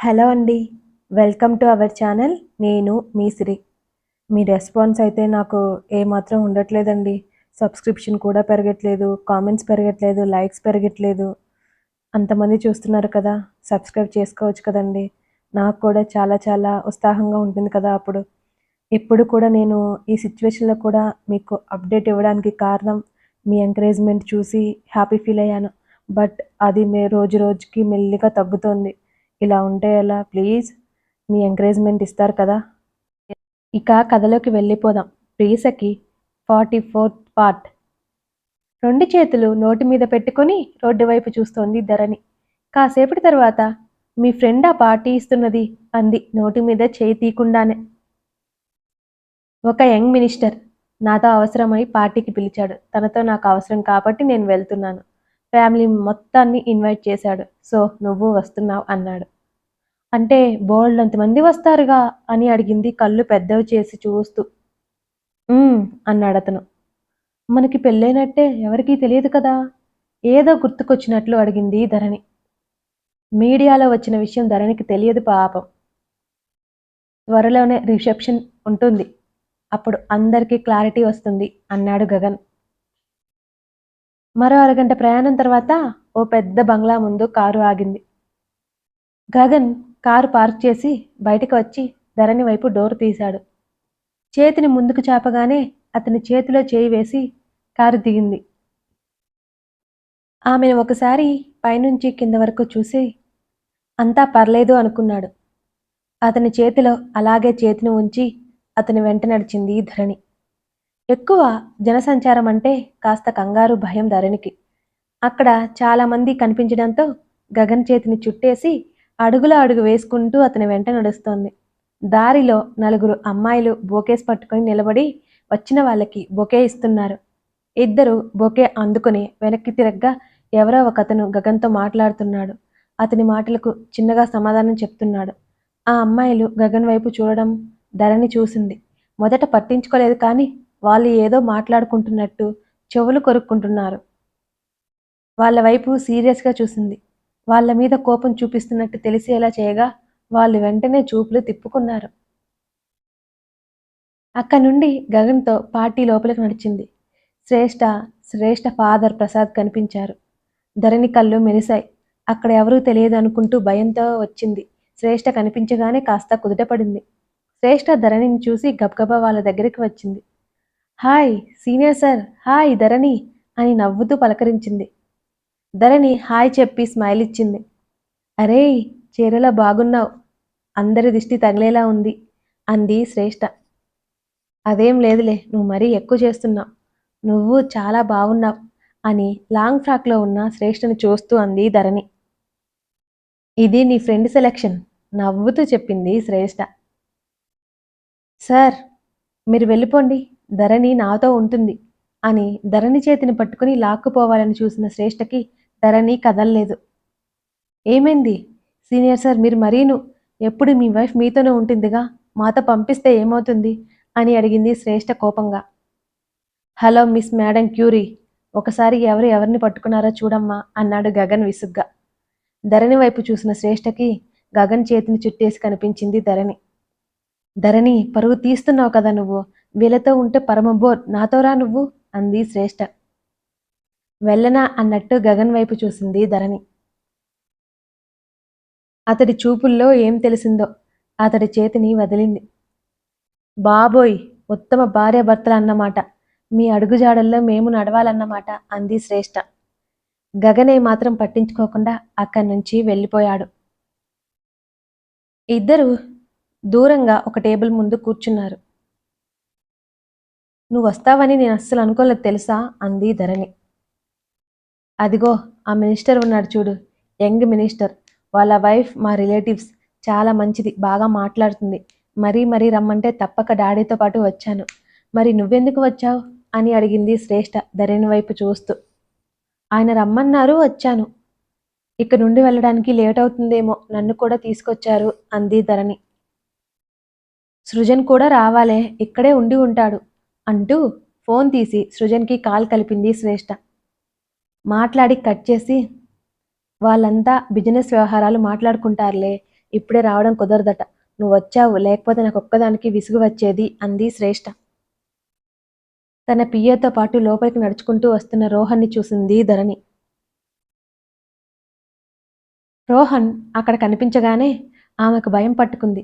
Hello అండి. Welcome to our channel. నేను మీ సిరి మీ రెస్పాన్స్ అయితే నాకు ఏమాత్రం ఉండట్లేదండి. సబ్స్క్రిప్షన్ కూడా పెరగట్లేదు కామెంట్స్ పెరగట్లేదు లైక్స్ పెరగట్లేదు. అంతమంది చూస్తున్నారు కదా సబ్స్క్రైబ్ చేసుకోవచ్చు కదండి. నాకు కూడా చాలా చాలా ఉత్సాహంగా ఉంటుంది కదా అప్పుడు. ఇప్పుడు కూడా నేను ఈ సిచ్యువేషన్లో కూడా మీకు అప్డేట్ ఇవ్వడానికి కారణం మీ ఎంకరేజ్మెంట్ చూసి హ్యాపీ ఫీల్ అయ్యాను. బట్ అది మే రోజు రోజుకి మెల్లిగా తగ్గుతోంది. ఇలా ఉంటే ఎలా? ప్లీజ్ మీ ఎంకరేజ్మెంట్ ఇస్తారు కదా. ఇక కథలోకి వెళ్ళిపోదాం. Priyasakhi forty fourth part. రెండు చేతులు నోటి మీద పెట్టుకొని రోడ్డు వైపు చూస్తోంది ధరణి. కాసేపటి తర్వాత మీ ఫ్రెండ్ ఆ పార్టీ ఇస్తున్నది అంది నోటి మీద చేయి తీయకుండానే. ఒక యంగ్ మినిస్టర్ నాతో అవసరమై పార్టీకి పిలిచాడు. తనతో నాకు అవసరం కాబట్టి నేను వెళ్తున్నాను. ఫ్యామిలీ మొత్తాన్ని ఇన్వైట్ చేశాడు. సో నువ్వు వస్తున్నావు అన్నాడు. అంటే బోల్డ్ అంతమంది వస్తారుగా అని అడిగింది కళ్ళు పెద్దవి చేసి చూస్తూ. "ఉమ్," అన్నాడు అతను. మనకి పెళ్ళైనట్టే ఎవరికీ తెలియదు కదా? ఏదో గుర్తుకొచ్చినట్లు అడిగింది ధరణి. మీడియాలో వచ్చిన విషయం ధరణికి తెలియదు పాపం. త్వరలోనే రిసెప్షన్ ఉంటుంది. అప్పుడు అందరికీ క్లారిటీ వస్తుంది అన్నాడు గగన్. మరో అరగంట ప్రయాణం తర్వాత ఓ పెద్ద బంగ్లా ముందు కారు ఆగింది. గగన్ కారు పార్క్ చేసి బయటకు వచ్చి ధరణి వైపు డోర్ తీశాడు. చేతిని ముందుకు చాపగానే అతని చేతిలో చేయి వేసి కారు దిగింది. ఆమెను ఒకసారి పైనుంచి కింద వరకు చూసి అంతా పర్లేదు అనుకున్నాడు. అతని చేతిలో అలాగే చేతిని ఉంచి అతని వెంట నడిచింది ధరణి. ఎక్కువ జనసంచారం అంటే కాస్త కంగారు భయం ధరణికి. అక్కడ చాలామంది కనిపించడంతో గగన్ చేతిని చుట్టేసి అడుగుల అడుగు వేసుకుంటూ అతని వెంట నడుస్తోంది. దారిలో నలుగురు అమ్మాయిలు బొకేస్ పట్టుకొని నిలబడి వచ్చిన వాళ్ళకి బొకే ఇస్తున్నారు. ఇద్దరు బొకే అందుకుని వెనక్కి తిరగ్గా ఎవరో ఒక అతను గగన్తో మాట్లాడుతున్నాడు. అతని మాటలకు చిన్నగా సమాధానం చెప్తున్నాడు. ఆ అమ్మాయిలు గగన్ వైపు చూడడం ధరణి చూసింది. మొదట పట్టించుకోలేదు కానీ వాళ్ళు ఏదో మాట్లాడుకుంటున్నట్టు చెవులు కొరుక్కుంటున్నారు. వాళ్ళ వైపు సీరియస్గా చూసింది. వాళ్ళ మీద కోపం చూపిస్తున్నట్టు తెలిసేలా చేయగా వాళ్ళు వెంటనే చూపులు తిప్పుకున్నారు. అక్కడి నుండి గగన్తో పార్టీ లోపలికి నడిచింది. శ్రేష్ఠ శ్రేష్ఠ ఫాదర్ ప్రసాద్ కనిపించారు. ధరణి కళ్ళు మెరిశాయి. అక్కడ ఎవరూ తెలియదు అనుకుంటూ భయంతో వచ్చింది. శ్రేష్ఠ కనిపించగానే కాస్త కుదుటపడింది. శ్రేష్ఠ ధరణిని చూసి గబగబా వాళ్ళ దగ్గరికి వచ్చింది. Hi senior sir. Hi Dharani అని నవ్వుతూ పలకరించింది. ధరణి హాయ్ చెప్పి స్మైల్ ఇచ్చింది. అరే చీరలో బాగున్నావు. అందరి దిష్టి తగిలేలా ఉంది అంది శ్రేష్ఠ అదేం లేదులే నువ్వు మరీ ఎక్కువ చేస్తున్నావు. నువ్వు చాలా బాగున్నావు అని లాంగ్ ఫ్రాక్లో ఉన్న శ్రేష్ఠని చూస్తూ అంది ధరణి. ఇది నీ ఫ్రెండ్ సెలెక్షన్ నవ్వుతూ చెప్పింది శ్రేష్ఠ సార్ మీరు వెళ్ళిపోండి. ధరణి నాతో ఉంటుంది అని ధరణి చేతిని పట్టుకుని లాక్కుపోవాలని చూసిన శ్రేష్ఠకి ధరణి కదల్లేదు. ఏమైంది? సీనియర్ సార్ మీరు మరీను. ఎప్పుడు మీ వైఫ్ మీతోనే ఉంటుందిగా? మాతో పంపిస్తే ఏమవుతుంది? అని అడిగింది శ్రేష్ఠ కోపంగా. హలో మిస్ మేడం క్యూరీ ఒకసారి ఎవరు ఎవరిని పట్టుకున్నారో చూడమ్మా అన్నాడు గగన్ విసుగ్గా. ధరణి వైపు చూసిన శ్రేష్ఠకి గగన్ చేతిని చుట్టేసి కనిపించింది ధరణి. ధరణి పరుగు తీస్తున్నావు కదా నువ్వు. వీళ్ళతో ఉంటే పరమబోర్ నాతోరా నువ్వు అంది శ్రేష్ఠ వెళ్ళనా అన్నట్టు గగన్ వైపు చూసింది ధరణి. అతడి చూపుల్లో ఏం తెలిసిందో అతడి చేతిని వదిలింది. బాబోయ్ ఉత్తమ భార్యాభర్తలు అన్నమాట. మీ అడుగుజాడల్లో మేము నడవాలన్నమాట అంది శ్రేష్ఠ గగనే మాత్రం పట్టించుకోకుండా అక్కడి నుంచి వెళ్ళిపోయాడు. ఇద్దరు దూరంగా ఒక టేబుల్ ముందు కూర్చున్నారు. నువ్వు వస్తావని నేను అస్సలు అనుకోలేదు తెలుసా? అంది ధరణి. అదిగో ఆ మినిస్టర్ ఉన్నాడు చూడు యంగ్ మినిస్టర్. వాళ్ళ వైఫ్ మా రిలేటివ్స్ చాలా మంచిది బాగా మాట్లాడుతుంది. మరీ మరీ రమ్మంటే తప్పక డాడీతో పాటు వచ్చాను. మరి నువ్వెందుకు వచ్చావు? అని అడిగింది శ్రేష్ఠ ధరణి వైపు చూస్తూ. ఆయన రమ్మన్నారు వచ్చాను. ఇక నుండి వెళ్ళడానికి లేట్ అవుతుందేమో నన్ను కూడా తీసుకొచ్చారు అంది ధరణి. సృజన్ కూడా రావాలే ఇక్కడే ఉండి ఉంటాడు. అంటూ ఫోన్ తీసి సృజన్కి కాల్ కలిపింది శ్రేష్ఠ మాట్లాడి కట్ చేసి వాళ్ళంతా బిజినెస్ వ్యవహారాలు మాట్లాడుకుంటారులే ఇప్పుడే రావడం కుదరదట. నువ్వు వచ్చావు లేకపోతే నాకు ఒక్కదానికి విసుగు వచ్చేది అంది శ్రేష్ఠ తన పియ్యతో పాటు లోపలికి నడుచుకుంటూ వస్తున్న రోహన్ని చూసింది ధరణి. రోహన్ అక్కడ కనిపించగానే ఆమెకు భయం పట్టుకుంది.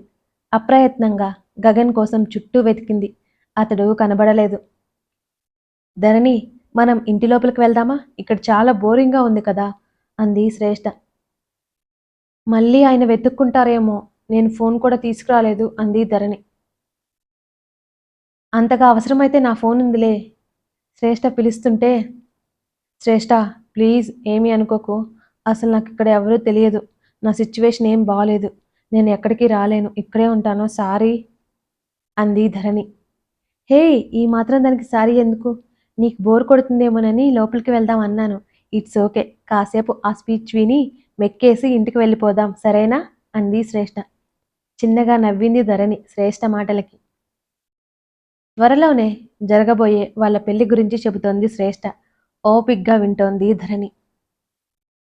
అప్రయత్నంగా గగన్ కోసం చుట్టూ వెతికింది. అతడు కనబడలేదు. ధరణి మనం ఇంటి లోపలికి వెళ్దామా? ఇక్కడ చాలా బోరింగ్గా ఉంది కదా? అంది శ్రేష్ఠ మళ్ళీ ఆయన వెతుక్కుంటారేమో నేను ఫోన్ కూడా తీసుకురాలేదు అంది ధరణి. అంతగా అవసరమైతే నా ఫోన్ ఉందిలే శ్రేష్ఠ పిలుస్తుంటే. శ్రేష్ఠ ప్లీజ్ ఏమీ అనుకోకు. అసలు నాకు ఇక్కడ ఎవరూ తెలియదు. నా సిచ్యువేషన్ ఏం బాగాలేదు నేను ఎక్కడికి రాలేను. ఇక్కడే ఉంటాను. సారీ అంది ధరణి. హే ఈ మాత్రం దానికి సారీ ఎందుకు? నీకు బోర్ కొడుతుందేమోనని లోపలికి వెళ్దాం అన్నాను. It's okay. కాసేపు ఆ స్పీచ్ విని మెక్కేసి ఇంటికి వెళ్ళిపోదాం సరేనా? అంది శ్రేష్ఠ చిన్నగా నవ్వింది ధరణి శ్రేష్ఠ మాటలకి. త్వరలోనే జరగబోయే వాళ్ళ పెళ్ళి గురించి చెబుతోంది శ్రేష్ఠ ఓపిగ్గా వింటోంది ధరణి.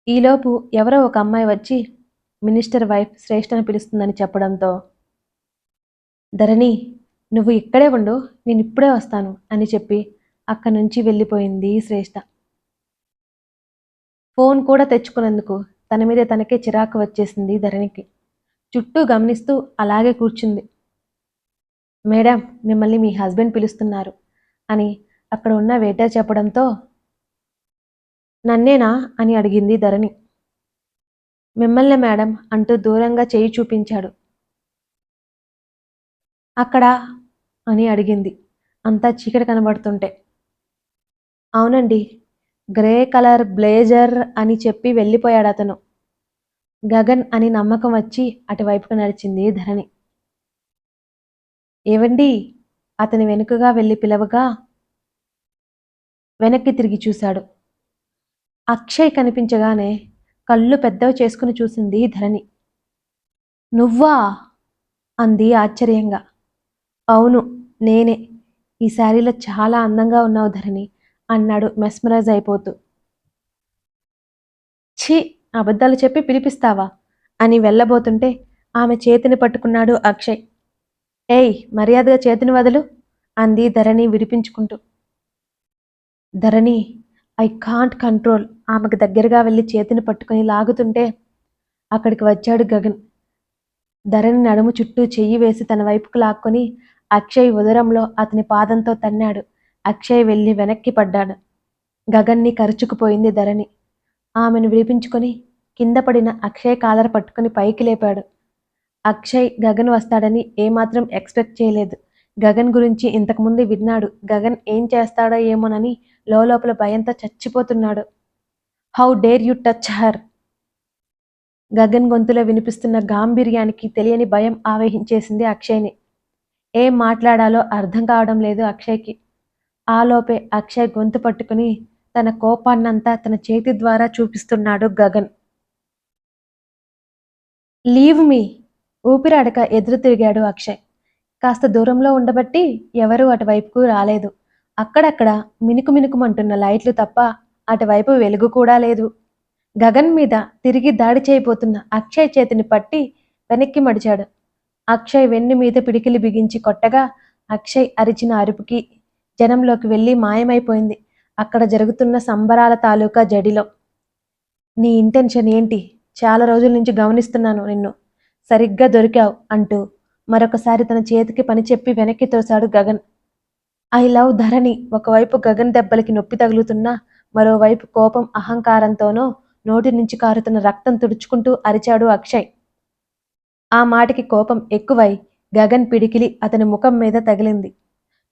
ఈలోపు ఎవరో ఒక అమ్మాయి వచ్చి మినిస్టర్ వైఫ్ శ్రేష్ఠను పిలుస్తుందని చెప్పడంతో ధరణి నువ్వు ఇక్కడే ఉండు నేను ఇప్పుడే వస్తాను అని చెప్పి అక్కడి నుంచి వెళ్ళిపోయింది శ్రేష్ఠ ఫోన్ కూడా తెచ్చుకున్నందుకు తన మీద తనకే చిరాకు వచ్చేసింది ధరణికి. చుట్టూ గమనిస్తూ అలాగే కూర్చుంది. మేడం మిమ్మల్ని మీ హస్బెండ్ పిలుస్తున్నారు అని అక్కడ ఉన్న వెయిటర్ చెప్పడంతో నన్నేనా? అని అడిగింది ధరణి. మిమ్మల్ని మేడం అంటూ దూరంగా చేయి చూపించాడు. అక్కడ? అని అడిగింది. అంతా చీకటి కనబడుతుంటే. అవునండి గ్రే కలర్ బ్లేజర్ అని చెప్పి వెళ్ళిపోయాడు అతను. గగన్ అని నమ్మకం వచ్చి అటువైపుకు నడిచింది ధరణి. ఏవండి? అతని వెనుకగా వెళ్ళి పిలవగా వెనక్కి తిరిగి చూశాడు. అక్షయ్ కనిపించగానే కళ్ళు పెద్దవి చేసుకుని చూసింది ధరణి. నువ్వా? అంది ఆశ్చర్యంగా. అవును నేనే. ఈ శారీలో చాలా అందంగా ఉన్నావు ధరణి అన్నాడు మెస్మరైజ్ అయిపోతూ. ఛీ అబద్ధాలు చెప్పి పిలిపిస్తావా? అని వెళ్ళబోతుంటే ఆమె చేతిని పట్టుకున్నాడు అక్షయ్. ఏయ్ మర్యాదగా చేతిని వదలు అంది ధరణి విడిపించుకుంటూ. ధరణి ఐ కాంట్ కంట్రోల్ ఆమెకు దగ్గరగా వెళ్ళి చేతిని పట్టుకొని లాగుతుంటే అక్కడికి వచ్చాడు గగన్. ధరణి నడుము చుట్టూ చెయ్యి వేసి తన వైపుకు లాక్కొని అక్షయ్ ఉదరంలో అతని పాదంతో తన్నాడు. అక్షయ్ వెళ్ళి వెనక్కి పడ్డాడు. గగన్ని కరుచుకుపోయింది ధరణి. ఆమెను విడిపించుకొని కింద పడిన అక్షయ్ కాలర్ పట్టుకొని పైకి లేపాడు. అక్షయ్ గగన్ వస్తాడని ఏమాత్రం ఎక్స్పెక్ట్ చేయలేదు. గగన్ గురించి ఇంతకుముందు విన్నాడు. గగన్ ఏం చేస్తాడో ఏమోనని లోపల భయంతో చచ్చిపోతున్నాడు. How dare you touch her? Gagan గొంతులో వినిపిస్తున్న గాంభీర్యానికి తెలియని భయం ఆవహించేసింది అక్షయ్ని. ఏం మాట్లాడాలో అర్థం కావడం లేదు అక్షయ్కి. ఆలోపే అక్షయ్ గొంతు పట్టుకుని తన కోపాన్నంతా తన చేతి ద్వారా చూపిస్తున్నాడు గగన్. లీవ్ మీ ఊపిరాడక ఎదురు తిరిగాడు అక్షయ్. కాస్త దూరంలో ఉండబట్టి ఎవరూ అటువైపుకు రాలేదు. అక్కడక్కడ మినుకు మినుకుమంటున్న లైట్లు తప్ప అటువైపు వెలుగు కూడా లేదు. గగన్ మీద తిరిగి దాడి చేయబోతున్న అక్షయ్ చేతిని పట్టి వెనక్కి మడిచాడు. అక్షయ్ వెన్ను మీద పిడికిలి బిగించి కొట్టగా అక్షయ్ అరిచిన అరుపుకి జనంలోకి వెళ్ళి మాయమైపోయింది. అక్కడ జరుగుతున్న సంబరాల తాలూకా జడిలో. నీ ఇంటెన్షన్ ఏంటి? చాలా రోజుల నుంచి గమనిస్తున్నాను నిన్ను. సరిగ్గా దొరికావు అంటూ మరొకసారి తన చేతికి పని చెప్పి వెనక్కి తోశాడు గగన్. I love Dharani. ఒకవైపు గగన్ దెబ్బలకి నొప్పి తగులుతున్నా మరోవైపు కోపం అహంకారంతోనో నోటి నుంచి కారుతున్న రక్తం తుడుచుకుంటూ అరిచాడు అక్షయ్. ఆ మాటకి కోపం ఎక్కువై గగన్ పిడికిలి అతని ముఖం మీద తగిలింది.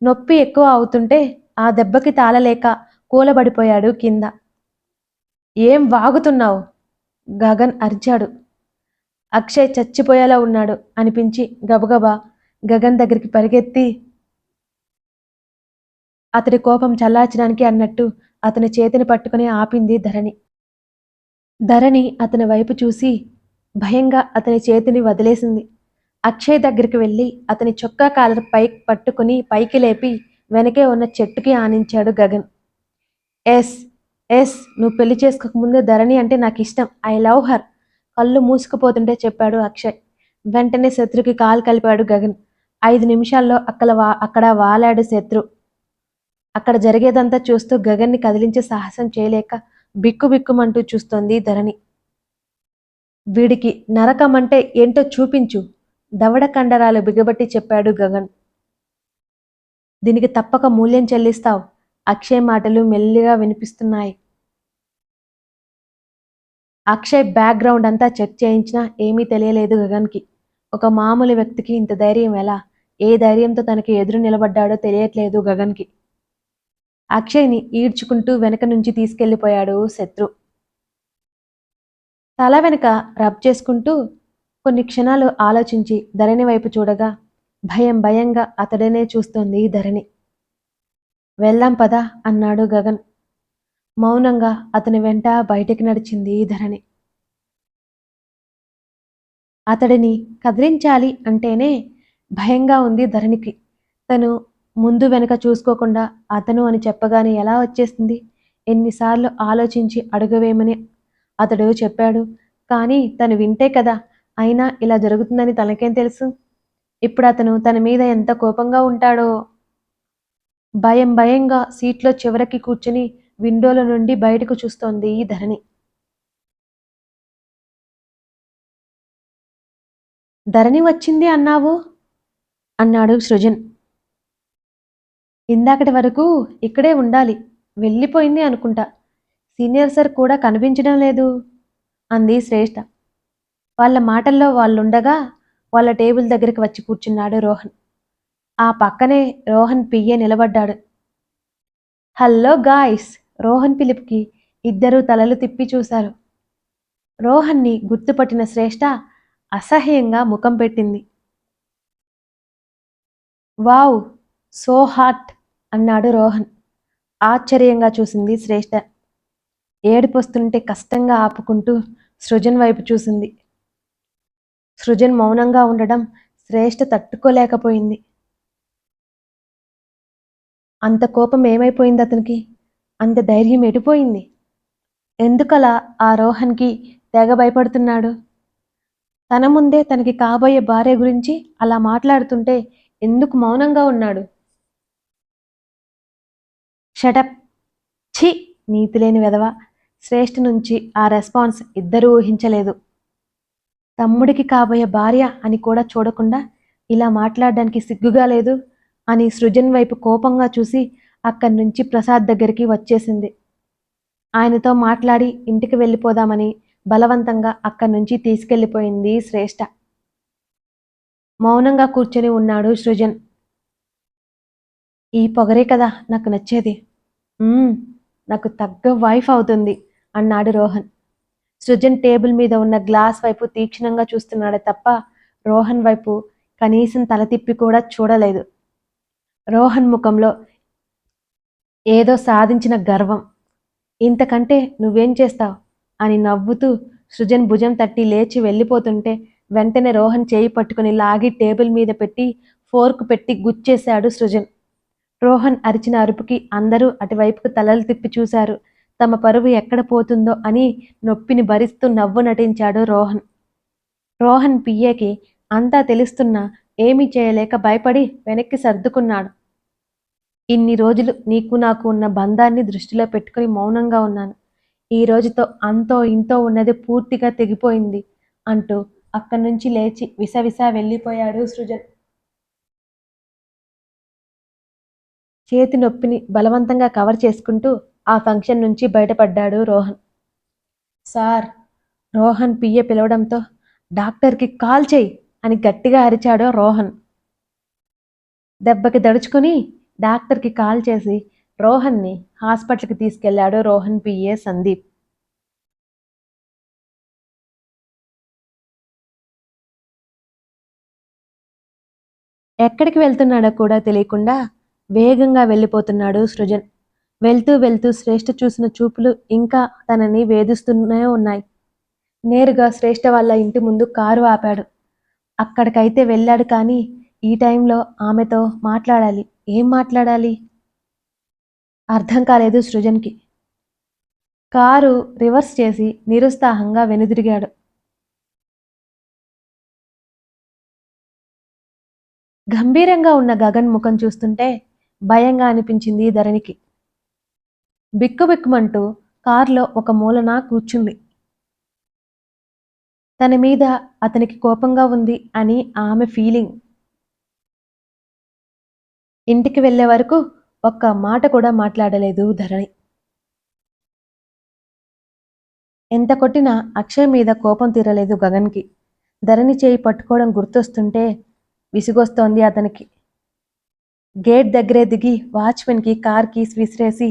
నొప్పి ఎక్కువ అవుతుంటే ఆ దెబ్బకి తాళలేక కూలబడిపోయాడు కింద. ఏం వాగుతున్నావు? గగన్ అరిచాడు. అక్షయ్ చచ్చిపోయేలా ఉన్నాడు అనిపించి గబగబా గగన్ దగ్గరికి పరిగెత్తి అతడి కోపం చల్లార్చడానికి అన్నట్టు అతని చేతిని పట్టుకుని ఆపింది ధరణి. ధరణి అతని వైపు చూసి భయంగా అతని చేతిని వదిలేసింది. అక్షయ్ దగ్గరికి వెళ్ళి అతని చొక్కా కాలర్ పై పట్టుకుని పైకి లేపి వెనకే ఉన్న చెట్టుకి ఆనించాడు గగన్. ఎస్ ఎస్ నువ్వు పెళ్ళి చేసుకోకముందే ధరణి అంటే నాకు ఇష్టం. I love her. కళ్ళు మూసుకుపోతుంటే చెప్పాడు అక్షయ్. వెంటనే శత్రుకి కాలు కలిపాడు గగన్. ఐదు నిమిషాల్లో అక్కడ వా అక్కడ వాలాడు శత్రు. అక్కడ జరిగేదంతా చూస్తూ గగన్ని కదిలించే సాహసం చేయలేక బిక్కు బిక్కుమంటూ చూస్తోంది ధరణి. వీడికి నరకం అంటే ఏంటో చూపించు. దవడ కండరాలు బిగబట్టి చెప్పాడు గగన్. దీనికి తప్పక మూల్యం చెల్లిస్తావు. అక్షయ్ మాటలు మెల్లిగా వినిపిస్తున్నాయి. అక్షయ్ బ్యాక్గ్రౌండ్ అంతా చెక్ చేయించినా ఏమీ తెలియలేదు గగన్కి. ఒక మామూలు వ్యక్తికి ఇంత ధైర్యం ఎలా? ఏ ధైర్యంతో తనకి ఎదురు నిలబడ్డాడో తెలియట్లేదు గగన్కి. అక్షయ్ని ఈడ్చుకుంటూ వెనక నుంచి తీసుకెళ్ళిపోయాడు శత్రు. తల వెనుక రబ్ చేసుకుంటూ కొన్ని క్షణాలు ఆలోచించి ధరణి వైపు చూడగా భయం భయంగా అతడనే చూస్తోంది ధరణి. వెళ్దాం పదా అన్నాడు గగన్. మౌనంగా అతని వెంట బయటికి నడిచింది ధరణి. అతడిని కదిలించాలి అంటేనే భయంగా ఉంది ధరణికి. తను ముందు వెనక చూసుకోకుండా అతను అని చెప్పగానే ఎలా వచ్చేస్తుంది? ఎన్నిసార్లు ఆలోచించి అడుగవేమని అతడు చెప్పాడు కానీ తను వింటే కదా అయినా ఇలా జరుగుతుందని తనకేం తెలుసు? ఇప్పుడు అతను తన మీద ఎంత కోపంగా ఉంటాడో. భయం భయంగా సీట్లో చివరికి కూర్చుని విండోల నుండి బయటకు చూస్తోంది ఈ ధరణి. ధరణి వచ్చింది అన్నావు? అన్నాడు సృజన్. ఇందాకటి వరకు ఇక్కడే ఉండాలి వెళ్ళిపోయింది అనుకుంటా. సీనియర్ సార్ కూడా కనిపించడం లేదు అంది శ్రేష్ఠ వాళ్ళ మాటల్లో వాళ్ళుండగా వాళ్ళ టేబుల్ దగ్గరికి వచ్చి కూర్చున్నాడు రోహన్. ఆ పక్కనే రోహన్ పియ్యే నిలబడ్డాడు. హలో గాయ్స్ రోహన్ పిలుపుకి ఇద్దరూ తలలు తిప్పి చూశారు. రోహన్ని గుర్తుపట్టిన శ్రేష్ఠ అసహ్యంగా ముఖం పెట్టింది. వావ్ సో హాట్ అన్నాడు రోహన్. ఆశ్చర్యంగా చూసింది శ్రేష్ఠ ఏడుపొస్తుంటే కష్టంగా ఆపుకుంటూ సృజన్ వైపు చూసింది. సృజన్ మౌనంగా ఉండడం శ్రేష్ఠ తట్టుకోలేకపోయింది. అంత కోపం ఏమైపోయింది అతనికి? అంత ధైర్యం ఎడిపోయింది ఎందుకలా ఆ రోహన్కి తెగ భయపడుతున్నాడు? తన ముందే తనకి కాబోయే భార్య గురించి అలా మాట్లాడుతుంటే ఎందుకు మౌనంగా ఉన్నాడు? షటప్! ఛీ! నీతిలేని వెధవ! శ్రేష్ఠ నుంచి ఆ రెస్పాన్స్ ఇద్దరూ ఊహించలేదు. తమ్ముడికి కాబోయే భార్య అని కూడా చూడకుండా ఇలా మాట్లాడడానికి సిగ్గుగా లేదు అని సృజన్ వైపు కోపంగా చూసి అక్కడి నుంచి ప్రసాద్ దగ్గరికి వచ్చేసింది. ఆయనతో మాట్లాడి ఇంటికి వెళ్ళిపోదామని బలవంతంగా అక్కడి నుంచి తీసుకెళ్ళిపోయింది శ్రేష్ఠ. మౌనంగా కూర్చొని ఉన్నాడు సృజన్. ఈ పొగరే కదా నాకు నచ్చేది. నాకు తగ్గ వైఫ్ అవుతుంది. అన్నాడు రోహన్. సృజన్ టేబుల్ మీద ఉన్న గ్లాస్ వైపు తీక్షణంగా చూస్తున్నాడే తప్ప రోహన్ వైపు కనీసం తల తిప్పి కూడా చూడలేదు. రోహన్ ముఖంలో ఏదో సాధించిన గర్వం. ఇంతకంటే నువ్వేం చేస్తావు? అని నవ్వుతూ సృజన్ భుజం తట్టి లేచి వెళ్ళిపోతుంటే వెంటనే రోహన్ చేయి పట్టుకుని లాగి టేబుల్ మీద పెట్టి ఫోర్క్ పెట్టి గుచ్చేశాడు సృజన్. రోహన్ అరిచిన అరుపుకి అందరూ అటువైపుకు తలలు తిప్పి చూశారు. తమ పరువు ఎక్కడ పోతుందో అని నొప్పిని భరిస్తూ నవ్వు నటించాడు రోహన్. రోహన్ పియ్యకి అంతా తెలుస్తున్నా ఏమీ చేయలేక భయపడి వెనక్కి సర్దుకున్నాడు. ఇన్ని రోజులు నీకు నాకు ఉన్న బంధాన్ని దృష్టిలో పెట్టుకుని మౌనంగా ఉన్నాను. ఈ రోజుతో అంతో ఇంతో ఉన్నది పూర్తిగా తెగిపోయింది అంటూ అక్కడి నుంచి లేచి విసవిస వెళ్ళిపోయాడు సృజన్. చేతి నొప్పిని బలవంతంగా కవర్ చేసుకుంటూ ఆ ఫంక్షన్ నుంచి బయటపడ్డాడు రోహన్. సార్ రోహన్ పియ్య పిలవడంతో డాక్టర్కి కాల్ చేయి అని గట్టిగా అరిచాడు రోహన్. దెబ్బకి దడుచుకుని డాక్టర్కి కాల్ చేసి రోహన్ని హాస్పిటల్కి తీసుకెళ్ళాడు రోహన్ పిఏ సందీప్. ఎక్కడికి వెళ్తున్నాడో కూడా తెలియకుండా వేగంగా వెళ్ళిపోతున్నాడు సృజన్. వెళ్తూ వెళ్తూ శ్రేష్ఠ చూసిన చూపులు ఇంకా తనని వేధిస్తూనే ఉన్నాయి. నేరుగా శ్రేష్ఠ వాళ్ళ ఇంటి ముందు కారు ఆపాడు. అక్కడికైతే వెళ్ళాడు కానీ ఈ టైంలో ఆమెతో మాట్లాడాలి. ఏం మాట్లాడాలి? అర్థం కాలేదు సృజన్కి. కారు రివర్స్ చేసి నిరుత్సాహంగా వెనుదిరిగాడు. గంభీరంగా ఉన్న గగన్ ముఖం చూస్తుంటే భయంగా అనిపించింది ధరణికి. బిక్కుబిక్కుమంటూ కారులో ఒక మూలన కూర్చుంది. తన మీద అతనికి కోపంగా ఉంది అని ఆమె ఫీలింగ్. ఇంటికి వెళ్ళే వరకు ఒక్క మాట కూడా మాట్లాడలేదు ధరణి. ఎంత కొట్టినా అక్షయ్ మీద కోపం తీరలేదు గగన్కి. ధరణి చేయి పట్టుకోవడం గుర్తొస్తుంటే విసుగొస్తోంది అతనికి. గేట్ దగ్గరే దిగి వాచ్మెన్కి కార్ కీస్ విసిరేసి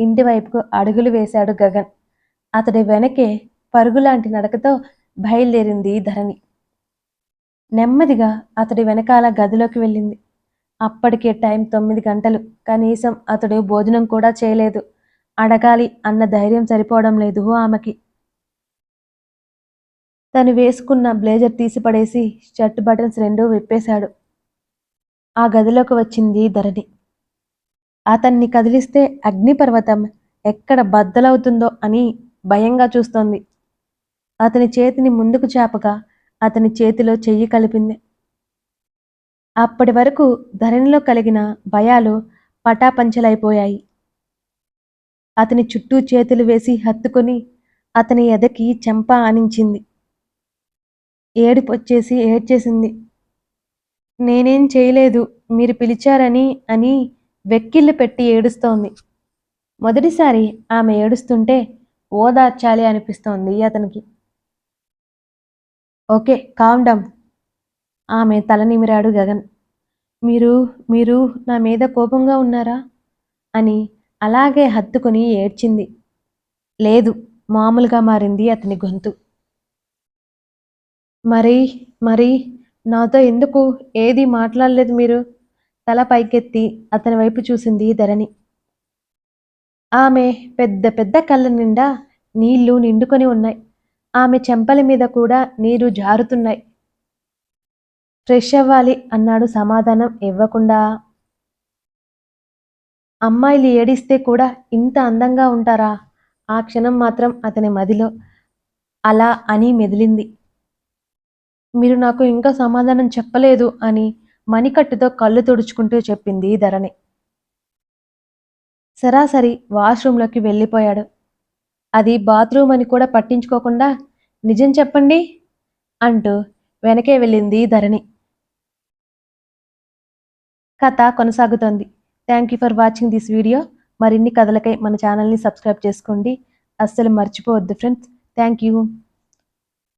ఇంటి వైపుకు అడుగులు వేశాడు గగన్. అతడి వెనకే పరుగులాంటి నడకతో బయలుదేరింది ధరణి. నెమ్మదిగా అతడి వెనకాల గదిలోకి వెళ్ళింది. అప్పటికే టైం తొమ్మిది గంటలు. కనీసం అతడు భోజనం కూడా చేయలేదు. అడగాలి అన్న ధైర్యం సరిపోవడం లేదు ఆమెకి. తను వేసుకున్న బ్లేజర్ తీసిపడేసి షర్ట్ బటన్స్ రెండూ విప్పేశాడు. ఆ గదిలోకి వచ్చింది ధరణి. అతన్ని కదిలిస్తే అగ్నిపర్వతం ఎక్కడ బద్దలవుతుందో అని భయంగా చూస్తోంది. అతని చేతిని ముందుకు చాపగా అతని చేతిలో చెయ్యి కలిపింది. అప్పటి వరకు ధరణిలో కలిగిన భయాలు పటాపంచలైపోయాయి. అతని చుట్టూ చేతులు వేసి హత్తుకొని అతని ఎదకి చెంప ఆనించింది ఏడుపొచ్చేసి ఏడ్చేసింది. నేనేం చేయలేదు మీరు పిలిచారని అని వెక్కిళ్ళు పెట్టి ఏడుస్తోంది. మొదటిసారి ఆమె ఏడుస్తుంటే ఓదార్చాలి అనిపిస్తోంది అతనికి. Okay calm down. ఆమె తల నిమిరాడు గగన్. మీరు మీరు నా మీద కోపంగా ఉన్నారా? అని అలాగే హత్తుకుని ఏడ్చింది. లేదు మామూలుగా మారింది అతని గొంతు. మరి మరి నాతో ఎందుకు? ఏది మాట్లాడలేదు మీరు? తల పైకెత్తి అతని వైపు చూసింది ధరణి. ఆమె పెద్ద పెద్ద కళ్ళ నిండా నీళ్ళు నిండుకొని ఉన్నాయి. ఆమె చెంపల మీద కూడా నీరు జారుతున్నాయి. ఫ్రెష్ అవ్వాలి అన్నాడు సమాధానం ఇవ్వకుండా. అమ్మాయిలు ఏడిస్తే కూడా ఇంత అందంగా ఉంటారా? ఆ క్షణం మాత్రం అతని మదిలో అలా అని మెదిలింది. మీరు నాకు ఇంకా సమాధానం చెప్పలేదు అని మణికట్టుతో కళ్ళు తుడుచుకుంటూ చెప్పింది ధరణి. సరాసరి వాష్రూంలోకి వెళ్ళిపోయాడు. అది బాత్రూమ్ అని కూడా పట్టించుకోకుండా నిజం చెప్పండి? అంటూ వెనకే వెళ్ళింది ధరణి. కథ కొనసాగుతోంది. Thank you for watching this video. మరిన్ని కథలకై మన ఛానల్ని సబ్స్క్రైబ్ చేసుకోండి. అస్సలు మర్చిపోవద్దు ఫ్రెండ్స్. Thank you.